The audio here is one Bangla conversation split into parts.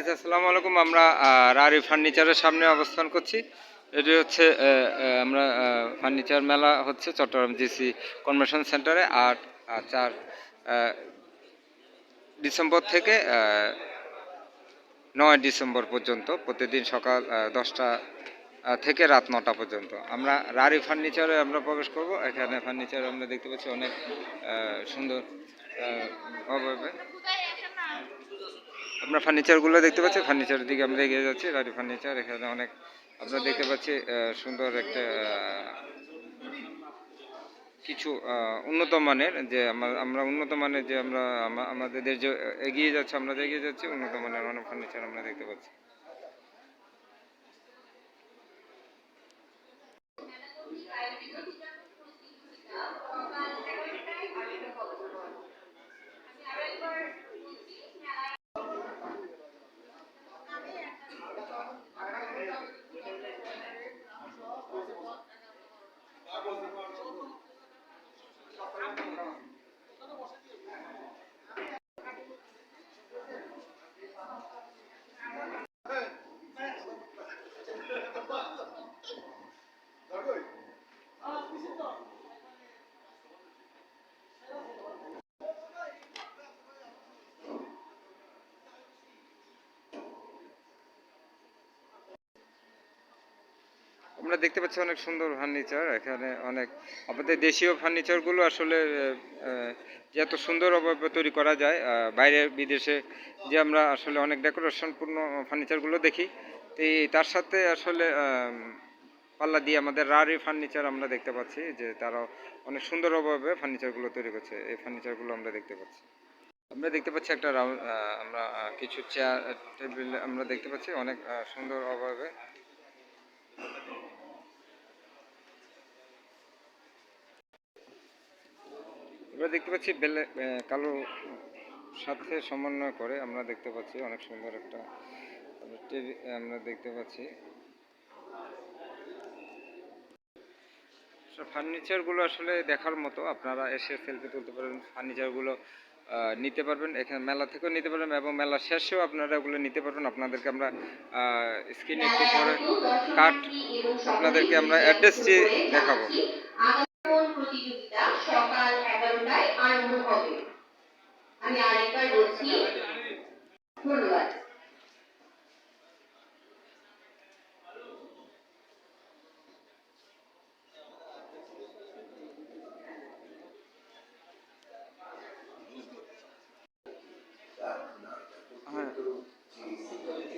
আসসালামু আলাইকুম। আমরা রারি ফার্নিচারের সামনে অবস্থান করছি। এটি হচ্ছে আমরা ফার্নিচার মেলা হচ্ছে চট্টগ্রাম জিসি কনভেনশন সেন্টারে আট চার ডিসেম্বর থেকে নয় ডিসেম্বর পর্যন্ত, প্রতিদিন সকাল দশটা থেকে রাত নটা পর্যন্ত। আমরা রারি ফার্নিচারে আমরা প্রবেশ করব। এখানে ফার্নিচার আমরা দেখতে পাচ্ছি অনেক সুন্দর আপনার ফার্নিচারগুলো দেখতে পাচ্ছি, ফার্নিচারের দিকে আমরা এগিয়ে যাচ্ছি রারি ফার্নিচার, এখানে অনেক আমরা দেখতে পাচ্ছি সুন্দর একটা কিছু উন্নত মানের যে আমরা- আমরা উন্নত মানের যে আমরা আমাদের যে এগিয়ে যাচ্ছে, আমরা এগিয়ে যাচ্ছি, উন্নত মানের অনেক ফার্নিচার আমরা দেখতে পাচ্ছি। আমরা দেখতে পাচ্ছি অনেক সুন্দর ফার্নিচার এখানে অনেক আমাদের দেশীয় ফার্নিচারগুলো আসলে যে এত সুন্দরভাবে তৈরি করা যায়। বাইরে বিদেশে যে আমরা আসলে অনেক ডেকোরেশনপূর্ণ ফার্নিচারগুলো দেখি। তো তার সাথে আসলে পাল্লা দিয়ে আমাদের রারি ফার্নিচার আমরা দেখতে পাচ্ছি, যে তারা অনেক সুন্দরভাবে ফার্নিচারগুলো তৈরি করছে। এই ফার্নিচারগুলো আমরা দেখতে পাচ্ছি। আমরা দেখতে পাচ্ছি একটা রাউন্ড আমরা কিছু চেয়ার টেবিল আমরা দেখতে পাচ্ছি অনেক সুন্দর অভাবে আমরা দেখতে পাচ্ছি বেলে কালো সাথে সমন্বয় করে আমরা দেখতে পাচ্ছি অনেক সুন্দর একটা আমরা দেখতে পাচ্ছি। ফার্নিচারগুলো আসলে দেখার মতো, আপনারা এসে সেলফি তুলতে পারবেন ফার্নিচারগুলো নিতে পারবেন, এখানে মেলা থেকেও নিতে পারবেন এবং মেলা শেষেও আপনারা ওগুলো নিতে পারবেন। আপনাদেরকে আমরা স্ক্রিনে একটু আপনাদেরকে আমরা অ্যাড্রেসটি দেখাবো। আমি আরেকবার বলছি, ধন্যবাদ। হ্যাঁ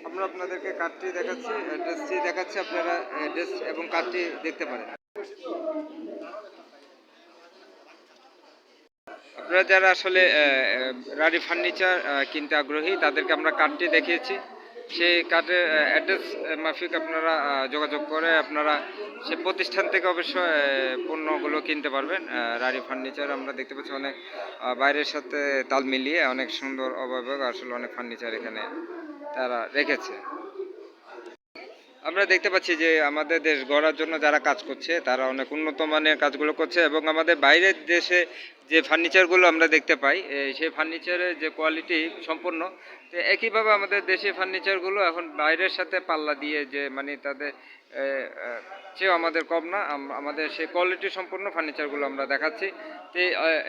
আমরা আপনাদেরকে কার্ডটি দেখাচ্ছি অ্যাড্রেসটি দেখাচ্ছি, আপনারা অ্যাড্রেস এবং কার্ডটি দেখতে পারেন। আপনারা যারা আসলে আহ, ফার্নিচার কিনতে আগ্রহী তাদেরকে আমরা কার্ডটি দেখিয়েছি। সেই কার্ডের অ্যাড্রেস মাফিক আপনারা যোগাযোগ করে আপনারা সে প্রতিষ্ঠান থেকে অবশ্য পণ্যগুলো কিনতে পারবেন। রারি ফার্নিচার আমরা দেখতে পাচ্ছি অনেক বাইরের সাথে তাল মিলিয়ে অনেক সুন্দর অভাবক আসলে অনেক ফার্নিচার এখানে তারা রেখেছে। আমরা দেখতে পাচ্ছি যে আমাদের দেশ গড়ার জন্য যারা কাজ করছে তারা অনেক উন্নত মানের কাজগুলো করছে এবং আমাদের বাইরের দেশে যে ফার্নিচারগুলো আমরা দেখতে পাই সেই ফার্নিচারের যে কোয়ালিটি সম্পূর্ণ তো একইভাবে আমাদের দেশি ফার্নিচারগুলো এখন বাইরের সাথে পাল্লা দিয়ে যে মানে তাদের চেয়েও আমাদের কম না আমাদের সেই কোয়ালিটি সম্পূর্ণ ফার্নিচারগুলো আমরা দেখাচ্ছি। তো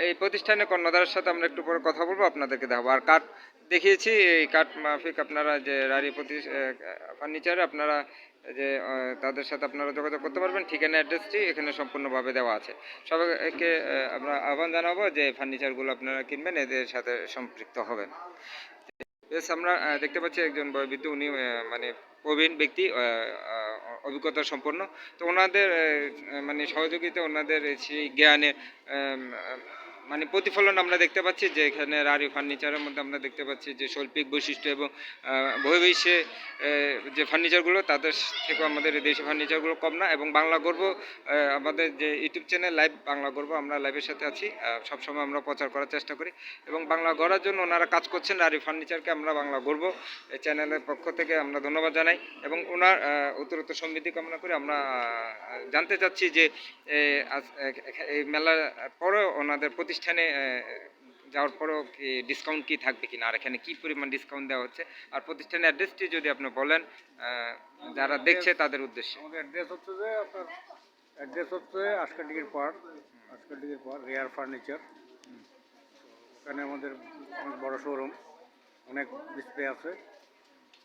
এই, প্রতিষ্ঠানে কর্ণধারের সাথে আমরা একটু পরে কথা বলব আপনাদেরকে দেখাবো। আর কাঠ দেখিয়েছি এই কাঠ মাফিক আপনারা যে রারি প্রতি ফার্নিচারে আপনারা যে তাদের সাথে আপনারা যোগাযোগ করতে পারবেন। ঠিকানা, অ্যাড্রেসটি এখানে সম্পূর্ণভাবে দেওয়া আছে। সবাইকে আমরা আহ্বান জানাব যে, ফার্নিচারগুলো আপনারা কিনবেন, এদের সাথে সম্পৃক্ত হবেন। বেশ আমরা দেখতে পাচ্ছি একজন বয়োবৃদ্ধ, উনি মানে প্রবীণ ব্যক্তি অভিজ্ঞতা সম্পন্ন। তো ওনাদের মানে সহযোগিতা, ওনাদের সেই জ্ঞানের মানে প্রতিফলন আমরা দেখতে পাচ্ছি যে, এখানে রারি ফার্নিচারের মধ্যে আমরা দেখতে পাচ্ছি যে, শৈল্পিক বৈশিষ্ট্য এবং বহির্বিশ্বে যে ফার্নিচারগুলো তাদের থেকেও আমাদের দেশি ফার্নিচারগুলো কম না এবং বাংলা গর্ব আমাদের যে ইউটিউব চ্যানেল লাইভ বাংলা গর্ব আমরা লাইভের সাথে আছি সবসময় আমরা প্রচার করার চেষ্টা করি এবং বাংলা গড়ার জন্য ওনারা কাজ করছেন আর এই ফার্নিচারকে আমরা বাংলা গর্ব এই চ্যানেলের পক্ষ থেকে আমরা ধন্যবাদ জানাই এবং ওনার উত্তরোত্তর সমৃদ্ধি কামনা করে আমরা জানতে চাচ্ছি যে এই মেলার পরে ওনাদের প্রতিষ্ঠানে যাওয়ার পরেও কি ডিসকাউন্ট কি থাকবে কি না আর এখানে কী পরিমাণ ডিসকাউন্ট দেওয়া হচ্ছে? আর প্রতিষ্ঠানের অ্যাড্রেসটি যদি আপনি বলেন যারা দেখছে তাদের উদ্দেশ্যে। আমাদের অ্যাড্রেস হচ্ছে যে আপনার অ্যাড্রেস হচ্ছে আজকাডিগির পার্ক আজকাডিগির পার্ক রেয়ার ফার্নিচার। ওখানে আমাদের অনেক বড় শোরুম অনেক ডিসপ্লে আছে।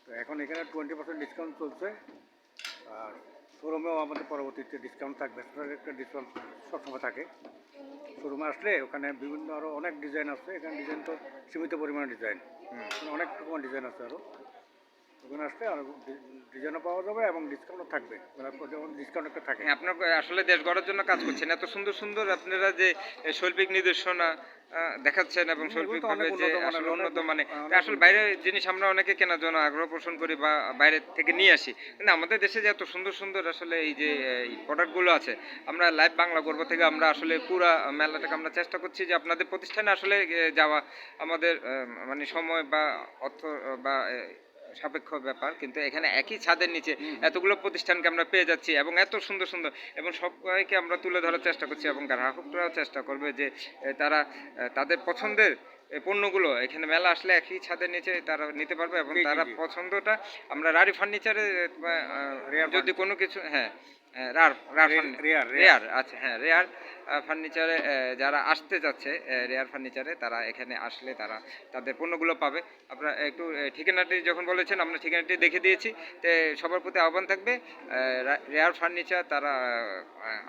তো এখন এখানে টোয়েন্টি পার্সেন্ট ডিসকাউন্ট চলছে। আর শোরুমেও আমাদের পরবর্তীতে ডিসকাউন্ট থাকবে। একটা ডিসকাউন্ট সবসময় থাকে। শোরুমে আসলে ওখানে বিভিন্ন আরও অনেক ডিজাইন আছে। এখানে ডিজাইন তো সীমিত পরিমাণে ডিজাইন অনেক রকমের ডিজাইন আছে আরও ওখানে আসলে ডিজাইনও পাওয়া যাবে এবং ডিসকাউন্টও থাকবে। মানে যেমন ডিসকাউন্ট একটা থাকে। হ্যাঁ, আপনার আসলে দেশ গড়ার জন্য কাজ করছেন। এত সুন্দর সুন্দর আপনারা যে শৈল্পিক নির্দেশনা দেখাচ্ছেন এবং শৈল্পিকভাবে যে উন্নত আসলে উন্নত মানে আসলে বাইরের জিনিস আমরা অনেকে কেনার জন্য আগ্রহ পোষণ করি বা বাইরে থেকে নিয়ে আসি। কিন্তু আমাদের দেশে যে এত সুন্দর সুন্দর আসলে এই যে প্রোডাক্টগুলো আছে আমরা লাইভ বাংলা গর্ব থেকে আমরা আসলে পুরা মেলাটাকে আমরা চেষ্টা করছি যে আপনাদের প্রতিষ্ঠানে আসলে যাওয়া আমাদের মানে সময় বা অর্থ বা সাপেক্ষ ব্যাপার কিন্তু এখানে একই ছাদের নিচে এতগুলো প্রতিষ্ঠানকে আমরা পেয়ে যাচ্ছি এবং এত সুন্দর সুন্দর এবং সবাইকে আমরা তুলে ধরার চেষ্টা করছি এবং গ্রাহকরাও চেষ্টা করবে যে তারা তাদের পছন্দের পণ্যগুলো এখানে মেলা আসলে একই ছাদের নিচে তারা নিতে পারবে এবং তারা পছন্দটা আমরা রারি ফার্নিচারে যদি কোনো কিছু হ্যাঁ, রার রার rare। রেয়ার আচ্ছা হ্যাঁ রেয়ার ফার্নিচারে যারা আসতে যাচ্ছে রেয়ার ফার্নিচারে তারা এখানে আসলে তারা তাদের পণ্যগুলো পাবে। আপনারা একটু ঠিকানাটি যখন বলেছেন আমরা ঠিকানাটি দেখে দিয়েছি। তো সবার প্রতি আহ্বান থাকবে রেয়ার ফার্নিচার তারা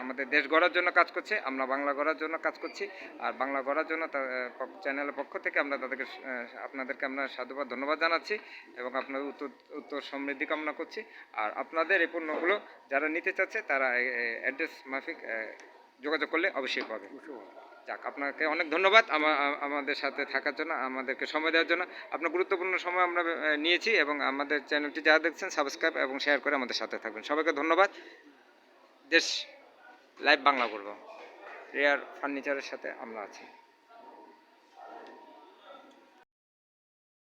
আমাদের দেশ গড়ার জন্য কাজ করছে আমরা বাংলা গড়ার জন্য কাজ করছি। আর বাংলা গড়ার জন্য তার, চ্যানেলের পক্ষ থেকে আমরা তাদেরকে আপনাদেরকে আমরা সাধুবাদ ধন্যবাদ জানাচ্ছি এবং আপনাদের উত্তর উত্তর সমৃদ্ধি কামনা করছি। আর আপনাদের এই পণ্যগুলো যারা নিতে চাচ্ছে তারা অ্যাড্রেস মাফিক যোগাযোগ করলে অবশ্যই পাবে। যাক, আপনাকে অনেক ধন্যবাদ আমাদের সাথে থাকার জন্য, আমাদেরকে সময় দেওয়ার জন্য। আপনার গুরুত্বপূর্ণ সময় আমরা নিয়েছি এবং আমাদের চ্যানেলটি যারা দেখছেন সাবস্ক্রাইব এবং শেয়ার করে আমাদের সাথে থাকবেন সবাইকে ধন্যবাদ। দেশ লাইভ বাংলা করব রেয়ার ফার্নিচারের সাথে আমরা আছি।